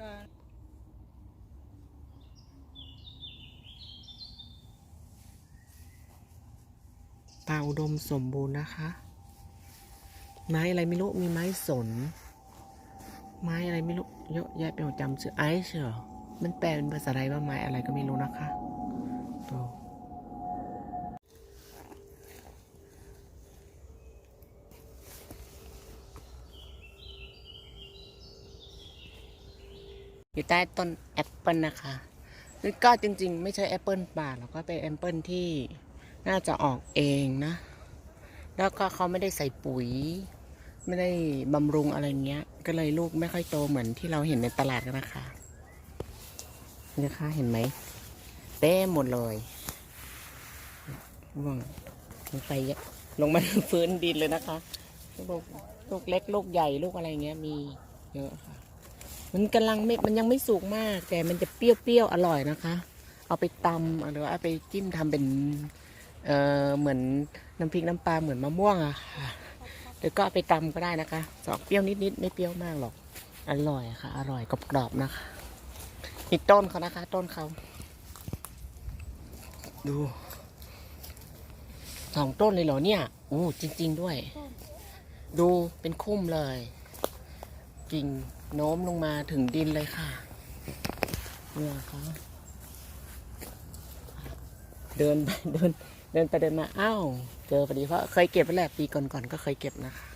การป่าอุดมสมบูรณ์นะคะ ไม้อะไรไม่รู้ มีไม้สน ไม้อะไรไม่รู้ เยอะแยะไปหมดจำชื่อไอซ์เหรอมันแปลเป็นภาษาไทยว่าไม้อะไรก็ไม่รู้นะคะดู อยู่ใต้ต้นแอปเปิลนะคะก็จริงๆ ไม่ใช่แอปเปิลป่าหรอกก็เป็นแอปเปิลที่น่าจะออกเองนะ แล้วก็เขาไม่ได้ใส่ปุ๋ย ไม่ได้บำรุงอะไรเงี้ย ก็เลยลูกไม่ค่อยโตเหมือนที่เราเห็นในตลาดนะคะนี่นะคะเห็นไหมเต้มหมดเลยว่างลงไปลงมาถึงพื้นดินเลยนะคะลูกลูกเล็กลูกใหญ่ลูกอะไรเงี้ยมีเยอะค่ะ มันกำลังไม่มันยังไม่สุกมาก แต่มันจะเปรี้ยวๆอร่อยนะคะ เอาไปตำหรือเอาไปจิ้มทำเป็นเอ่อเหมือนน้ำพริกน้ำปลาเหมือนมะม่วงอะค่ะหรือก็เอาไปตำก็ได้นะคะสอกเปรี้ยวนิดๆไม่เปรี้ยวมากหรอก อร่อยค่ะ อร่อยกรอบๆนะคะนี่ต้นเขานะคะ ต้นเขาดูสองต้นเลยเหรอเนี่ยโอ้จริง ๆ ด้วย ดูเป็นคุ้มเลยกิ่ง โน้มลงมาถึงดินเลยค่ะเนี่ยเขาเดินไปเดินเดินไปเดินมาอ้าวเจอพอดีเพราะเคยเก็บไปแหละปีก่อนๆก็เคยเก็บนะคะ